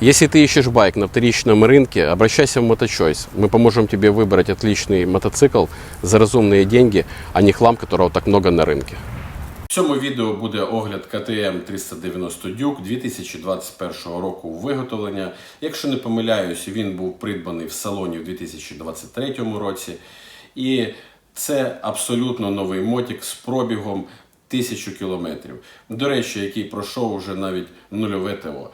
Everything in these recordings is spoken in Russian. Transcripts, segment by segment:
Если ты ищешь байк на вторичном рынке, обращайся в Моточойс. Мы поможем тебе выбрать отличный мотоцикл за разумные деньги, а не хлам, которого так много на рынке. В цьому відео буде огляд КТМ 390 Duke 2021 року виготовлення. Якщо не помиляюсь, він був придбаний в салоні в 2023 році. І це абсолютно новий мотик з пробігом 1000 кілометрів. До речі, який пройшов уже навіть нульове ТО.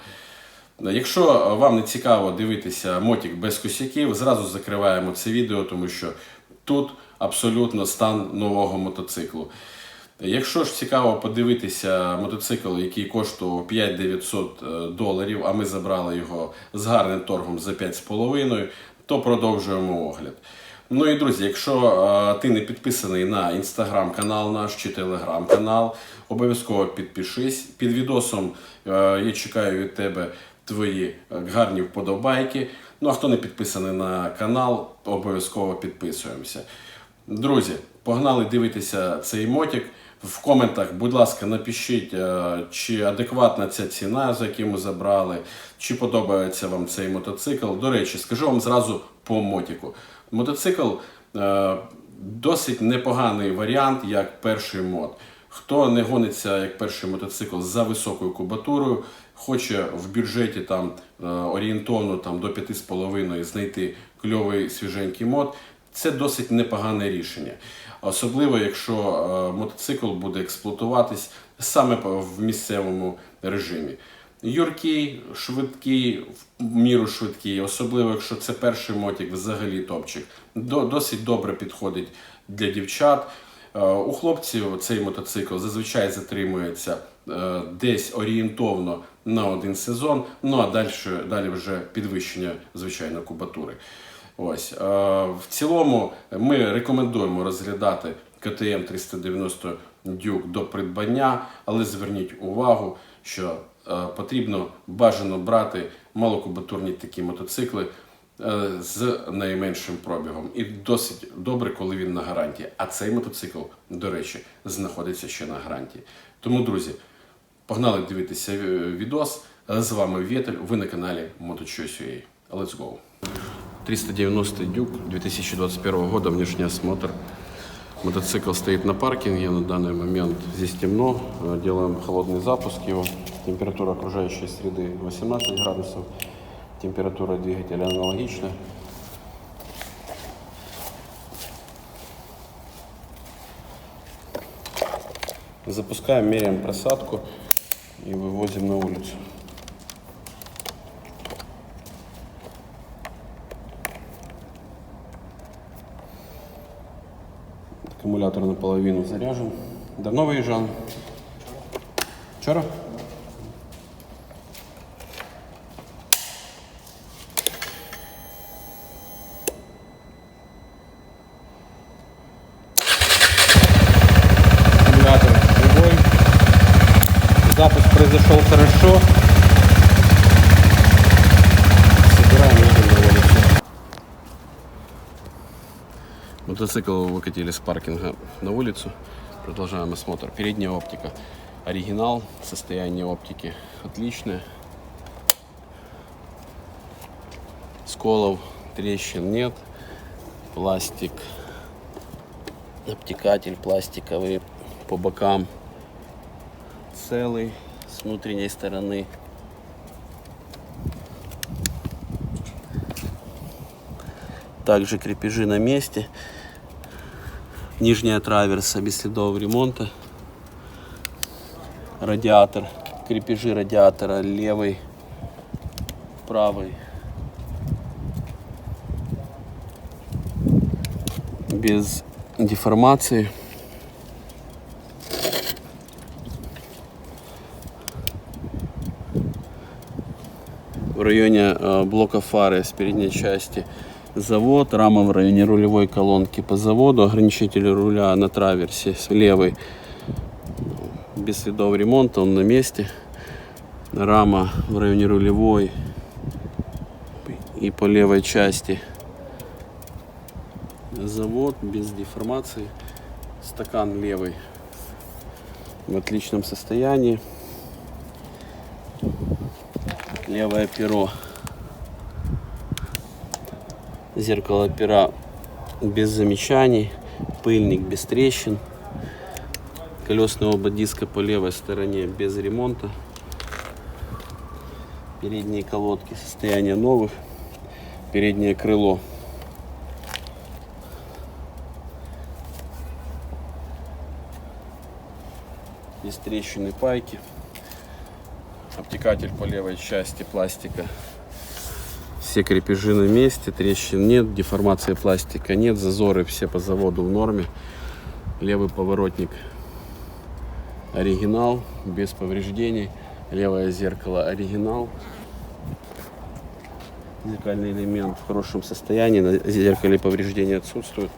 Якщо вам не цікаво дивитися мотик без косяків, зразу закриваємо це відео, тому що тут абсолютно стан нового мотоциклу. Якщо ж цікаво подивитися мотоцикл, який коштував 5900 доларів, а ми забрали його з гарним торгом за 5,5, то продовжуємо огляд. Ну і друзі, якщо е, ти не підписаний на інстаграм-канал наш чи телеграм-канал, обов'язково підпишись. Під відосом е, я чекаю від тебе твої е, гарні вподобайки. Ну а хто не підписаний на канал, обов'язково підписуємося. Друзі, погнали дивитися цей мотик. В коментах, будь ласка, напишіть, е, чи адекватна ця ціна, за яку ми забрали, чи подобається вам цей мотоцикл. До речі, скажу вам зразу по мотику. Мотоцикл е, досить непоганий варіант, як перший мод. Хто не гониться як перший мотоцикл за високою кубатурою, хоче в бюджеті там е, орієнтовно там, до 5,5 знайти кльовий свіженький мод, це досить непогане рішення. Особливо, якщо е, мотоцикл буде експлуатуватись саме в місцевому режимі. Юркий, швидкий, в міру швидкий, особливо якщо це перший мотик, взагалі топчик. Досить добре підходить для дівчат. Е, У хлопців цей мотоцикл зазвичай затримується е, десь орієнтовно на один сезон, ну а далі, далі вже підвищення, звичайно, кубатури. Ось. е, В цілому ми рекомендуємо розглядати КТМ 390 Duke до придбання, але зверніть увагу, що потрібно бажано брати малокубатурні такі мотоцикли з найменшим пробігом. І досить добре, коли він на гарантії. А цей мотоцикл, до речі, знаходиться ще на гарантії. Тому, друзі, погнали дивитися е, відос. З вами Вєтель, ви на каналі MotoChoice.ua. Let's go! 390 Дюк 2021 года, внешний осмотр. Мотоцикл стоит на паркинге, на данный момент здесь темно, Э, делаем холодный запуск его. Температура окружающей среды 18 градусов, Температура двигателя аналогична. Запускаем, меряем просадку и вывозим на улицу. Аккумулятор наполовину заряжен. Давно выезжал? Вчера? Аккумулятор другой. Произошел хорошо. Мотоцикл выкатили с паркинга на улицу. Продолжаем осмотр. Передняя оптика. Оригинал. Состояние оптики отличное. Сколов, трещин нет. Пластик. Обтекатель пластиковый по бокам целый внутренней стороны. Также крепежи на месте. Нижняя траверса без следов ремонта. Радиатор. Крепежи радиатора левый, правый. Без деформации. Районе э, блока фары с передней части завод, рама в районе рулевой колонки по заводу, ограничитель руля на траверсе с левый без следов ремонта, он на месте. Рама в районе рулевой и по левой части завод без деформации. Стакан левый в отличном состоянии. Левое перо. Зеркало пера без замечаний. Пыльник без трещин. Колесный оба диска по левой стороне без ремонта. Передние колодки состояние новых. Переднее крыло. Без трещины пайки. Обтекатель по левой части пластика. Все крепежи на месте, трещин нет, деформации пластика нет, зазоры все по заводу в норме. Левый поворотник оригинал, без повреждений. Левое зеркало оригинал. Зеркальный элемент в хорошем состоянии, на зеркале повреждения отсутствуют.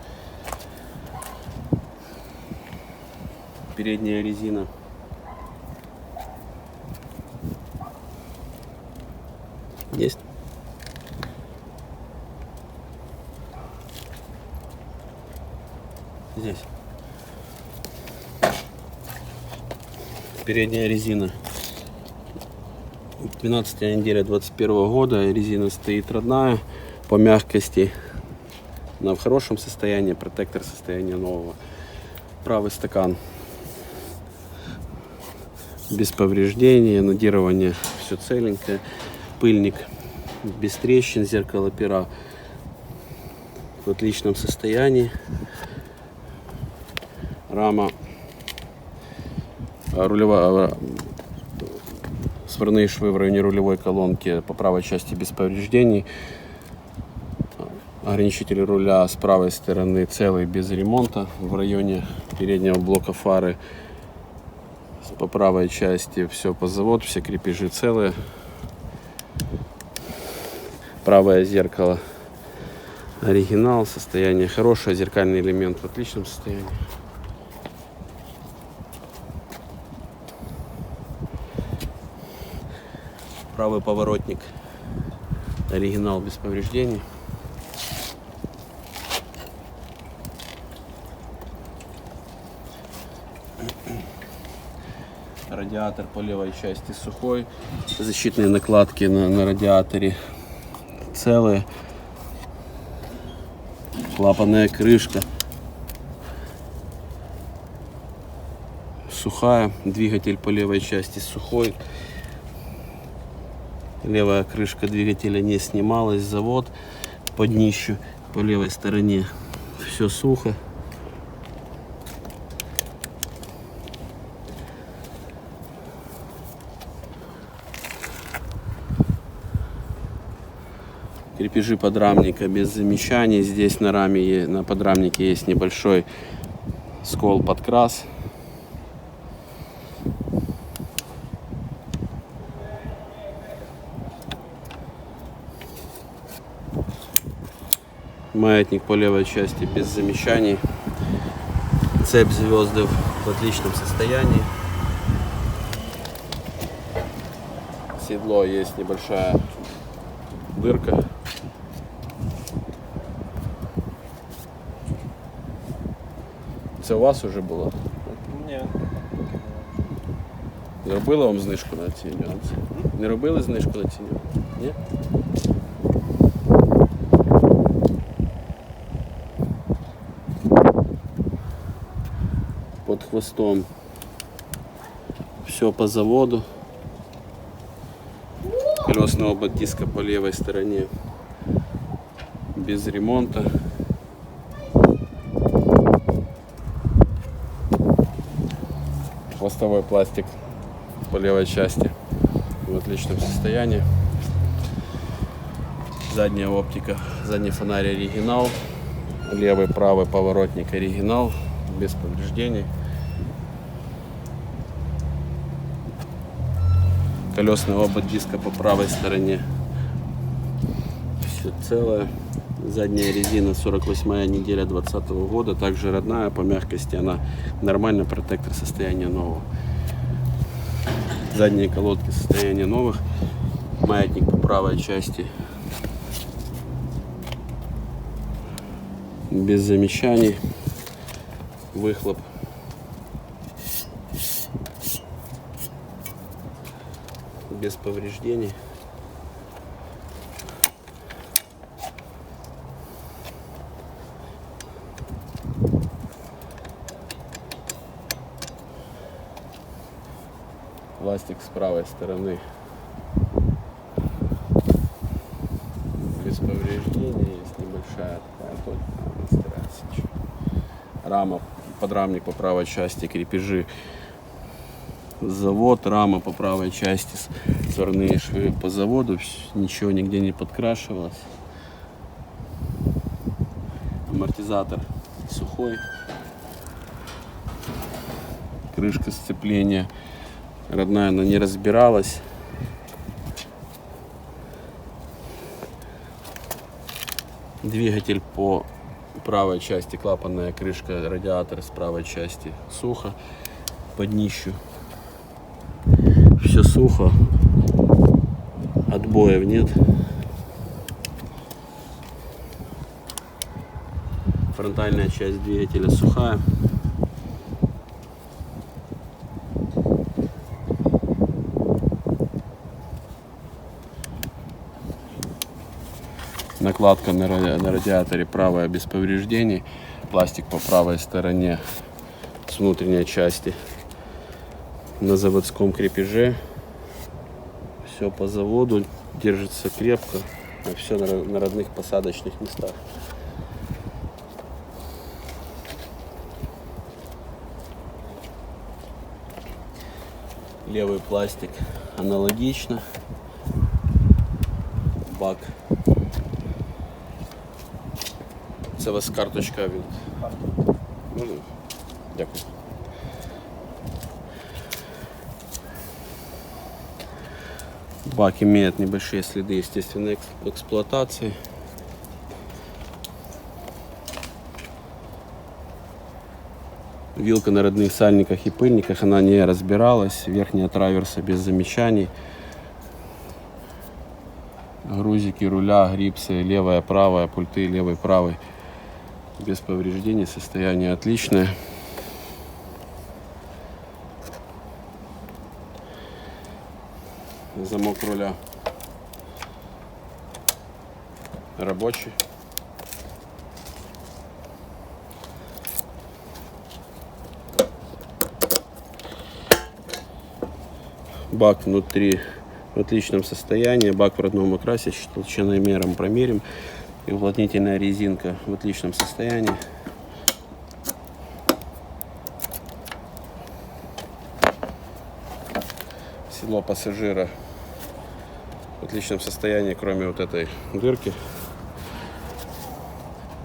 Передняя резина Есть. Здесь. Передняя резина. 12 неделя 21 года. Резина стоит родная. По мягкости. Она в хорошем состоянии. Протектор состояния нового. Правый стакан. Без повреждений. Надирование все целенькое пыльник без трещин, зеркало пера в отличном состоянии. Рама а, рулевая, а, сварные швы в районе рулевой колонки по правой части без повреждений. Ограничитель руля с правой стороны целый без ремонта. В районе переднего блока фары по правой части все по заводу, все крепежи целые. Правое зеркало оригинал, состояние хорошее, зеркальный элемент в отличном состоянии. Правый поворотник оригинал без повреждений. Радиатор по левой части сухой, защитные накладки на, на радиаторе целые. Клапанная крышка. Сухая. Двигатель по левой части сухой. Левая крышка двигателя не снималась. Завод под днищу по левой стороне. Все сухо. крепежи подрамника без замечаний. Здесь на раме, на подрамнике есть небольшой скол подкрас. Маятник по левой части без замечаний. Цепь звезды в отличном состоянии. Седло есть небольшая дырка Це у вас вже було? Ні. Не робили вам знижку на ці нюанси? Не робили знижку на ці нюанси? Ні? Хвостом все по заводу. Колесный обод диска по левой стороне без ремонта. хвостовой пластик по левой части в отличном состоянии. Задняя оптика, задний фонарь оригинал, левый правый поворотник оригинал, без повреждений. Колесный обод диска по правой стороне. Все целое. Задняя резина 48 неделя 2020 года, также родная по мягкости, она нормально, протектор состояния нового. Задние колодки состояния новых, маятник по правой части без замечаний, выхлоп без повреждений. Пластик с правой стороны. Без повреждений, есть небольшая такая Рама, подрамник по правой части, крепежи. Завод, рама по правой части, сварные швы по заводу, ничего нигде не подкрашивалось. Амортизатор сухой. Крышка сцепления родная, она не разбиралась. Двигатель по правой части, клапанная крышка, радиатор с правой части сухо, под днищу. Все сухо, отбоев нет. Фронтальная часть двигателя сухая. Накладка на, на радиаторе правая без повреждений. Пластик по правой стороне с внутренней части на заводском крепеже. Все по заводу, держится крепко, все на, ро- на родных посадочных местах. Левый пластик аналогично. Бак. Це у вас карточка від. Можна? Дякую. Бак имеет небольшие следы естественной экс- эксплуатации. Вилка на родных сальниках и пыльниках, она не разбиралась. Верхняя траверса без замечаний. Грузики, руля, грипсы, левая, правая, пульты, левый, правый. Без повреждений, состояние отличное. Замок руля рабочий. Бак внутри в отличном состоянии. Бак в родном окрасе, толщиномером промерим. И уплотнительная резинка в отличном состоянии. Седло пассажира отличном состоянии, кроме вот этой дырки.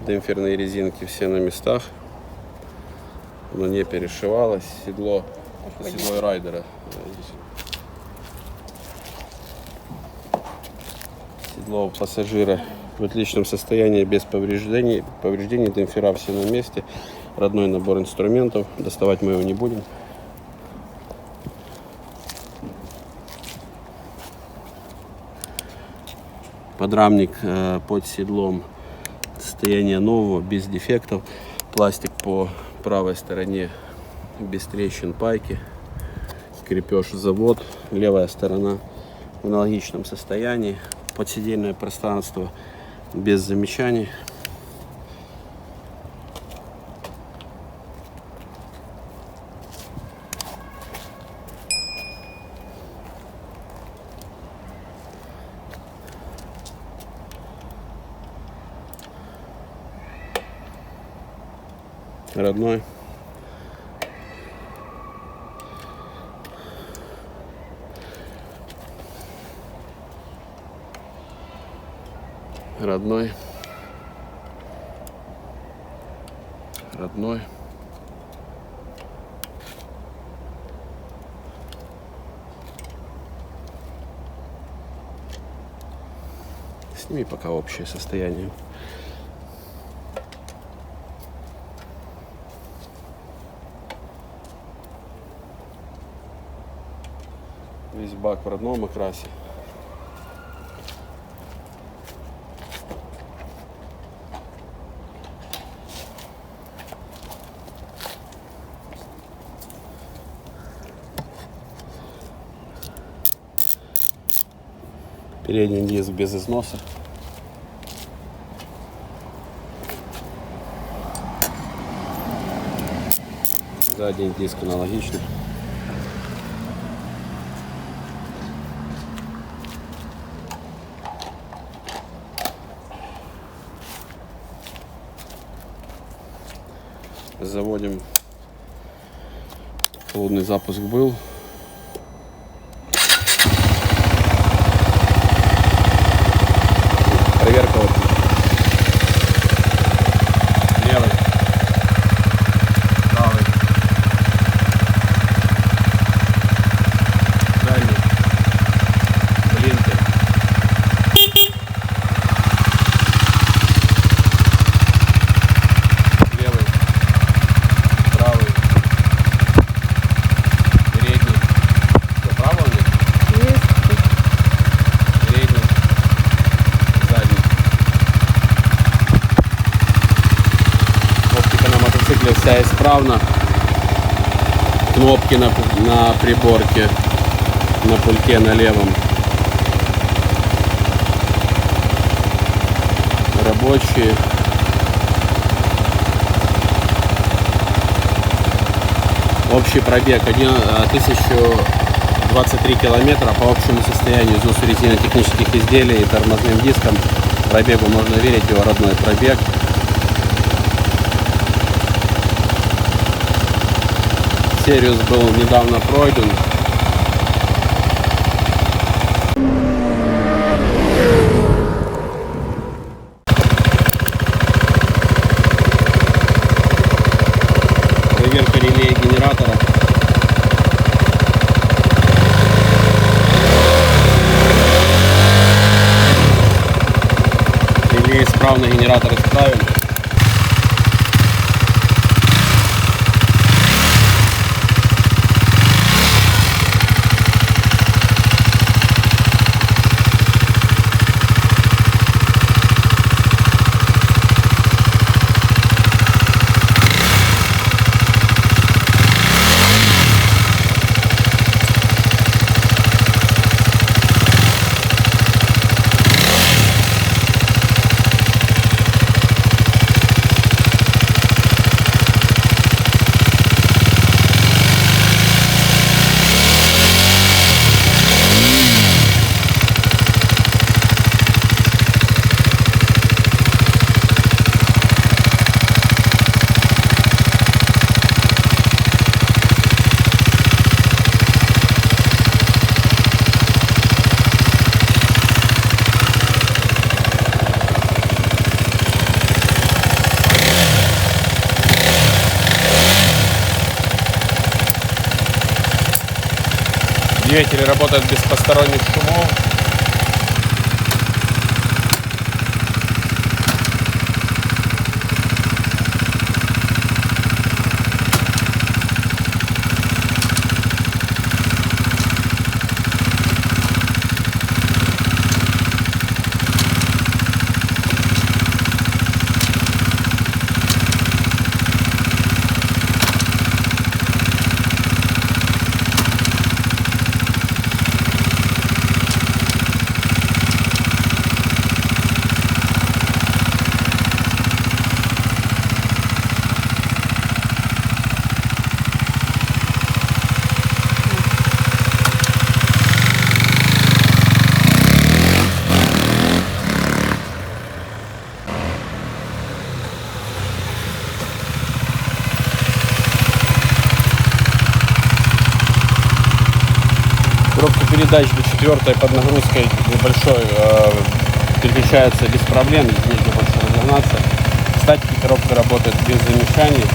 Демпферные резинки все на местах. Оно не перешивалось. Седло, седло райдера. Седло пассажира в отличном состоянии, без повреждений. Повреждений, демпфера все на месте. Родной набор инструментов. Доставать мы его не будем. Подрамник э, под седлом состояние нового, без дефектов. Пластик по правой стороне без трещин пайки. Крепеж завод. Левая сторона в аналогичном состоянии. Подсидельное пространство без замечаний. Родной. Родной. Родной. Сними пока общее состояние. Весь бак в родном окрасе. Передний диск без износа. Задний диск аналогичный. Заводим. Холодный запуск был. Проверка вот. Левый. Правый. Дальний. Блинки. Левый. Правый. Передний. Что, правый у них? Передний. Задний. Оптика на мотоцикле вся исправна. Кнопки на, на приборке, на пульте на левом. Рабочие. Общий пробег один- э, 1023 километра по общему состоянию ЗУС резинотехнических изделий и тормозным диском. Пробегу можно верить, его родной пробег. Сервис был недавно пройден. Проверка реле генератора. Реле исправно, генератор исправен. Двигатель работает без посторонних шумов. Коробка передач до четвертой под нагрузкой небольшой э, переключается без проблем, здесь нужно больше разогнаться. Статики коробка работает без замешаний.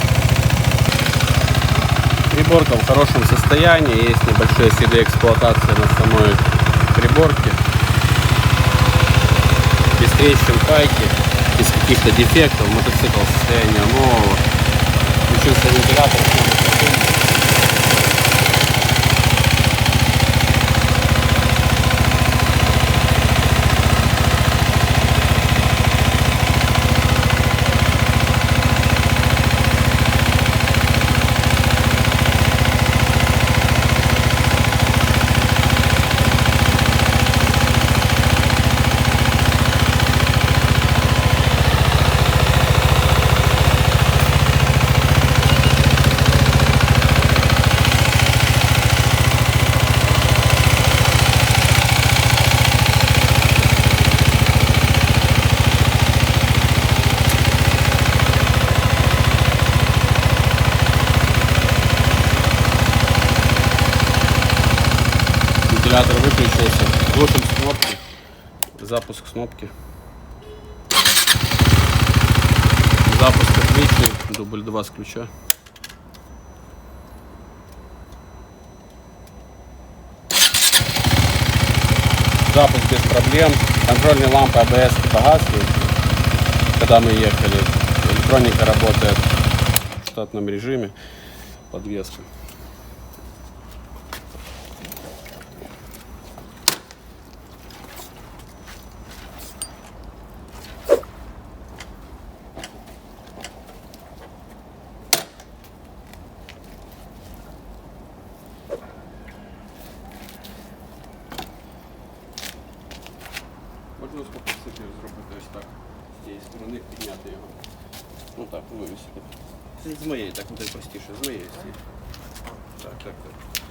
Приборка в хорошем состоянии, есть небольшие следы эксплуатации на самой приборке. Без трещин пайки, без каких-то дефектов, мотоцикл состояния нового. Включился вентилятор, Запуск кнопки. Запуск отличный. Дубль 2 с ключа. Запуск без проблем. Контрольные лампы ABS погасли, когда мы ехали. Электроника работает в штатном режиме. Подвеска. З- З моєї, так буде простіше, з моєї сторони. Так, так, так.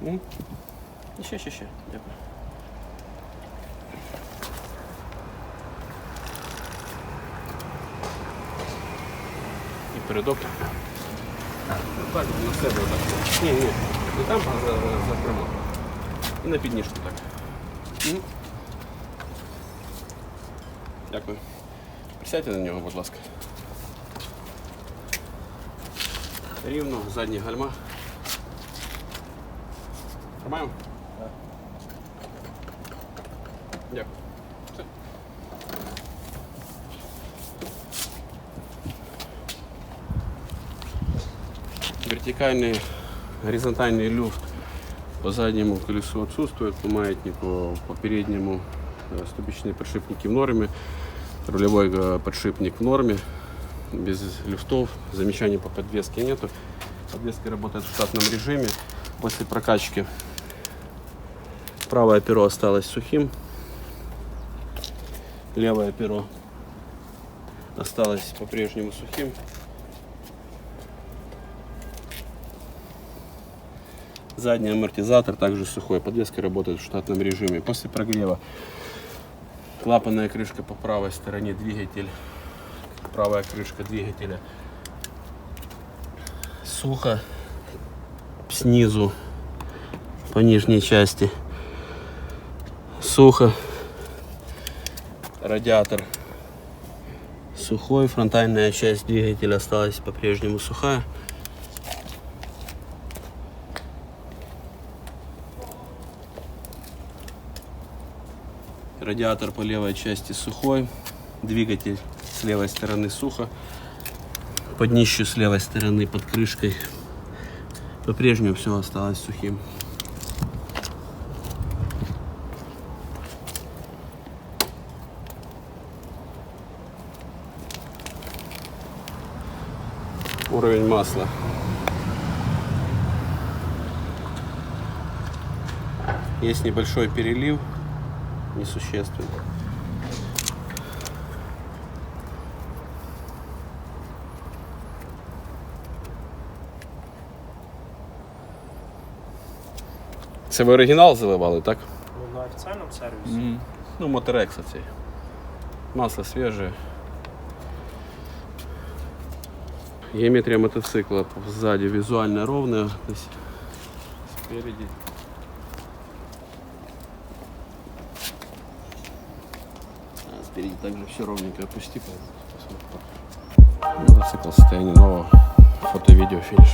Ну, і ще, ще, ще. Дякую. І передок. Так, на себе так. Ні, ні, не там, а за, за кермо. І на підніжку так. М. Дякую. Присядьте на нього, будь ласка. Рівно, задні гальма. Тримаємо? Так. Дякую. Все. Вертикальный, горизонтальный люфт по заднему колесу отсутствует, по маятнику, по переднему э, ступичные подшипники в норме, рулевой э, подшипник в норме, без люфтов, замечаний по подвеске нету. Подвеска работает в штатном режиме. После прокачки правое перо осталось сухим, левое перо осталось по-прежнему сухим. Задний амортизатор также сухой. Подвеска работает в штатном режиме. После прогрева клапанная крышка по правой стороне, двигатель, правая крышка двигателя. Сухо снизу по нижней части. Сухо. Радиатор сухой. Фронтальная часть двигателя осталась по-прежнему сухая. Радиатор по левой части сухой. Двигатель с левой стороны сухо. Под днищу с левой стороны под крышкой. По-прежнему все осталось сухим. Уровень масла. Есть небольшой перелив, несущественный. Це ви оригінал заливали, так? Ну, на офіційному сервісі. Ну, моторекс цей. Масло свежее. Геометрия мотоцикла сзади визуально ровная. То есть спереди. Спереди также все ровненько опусти. Мотоцикл в состоянии нового. Фото-видео финиш.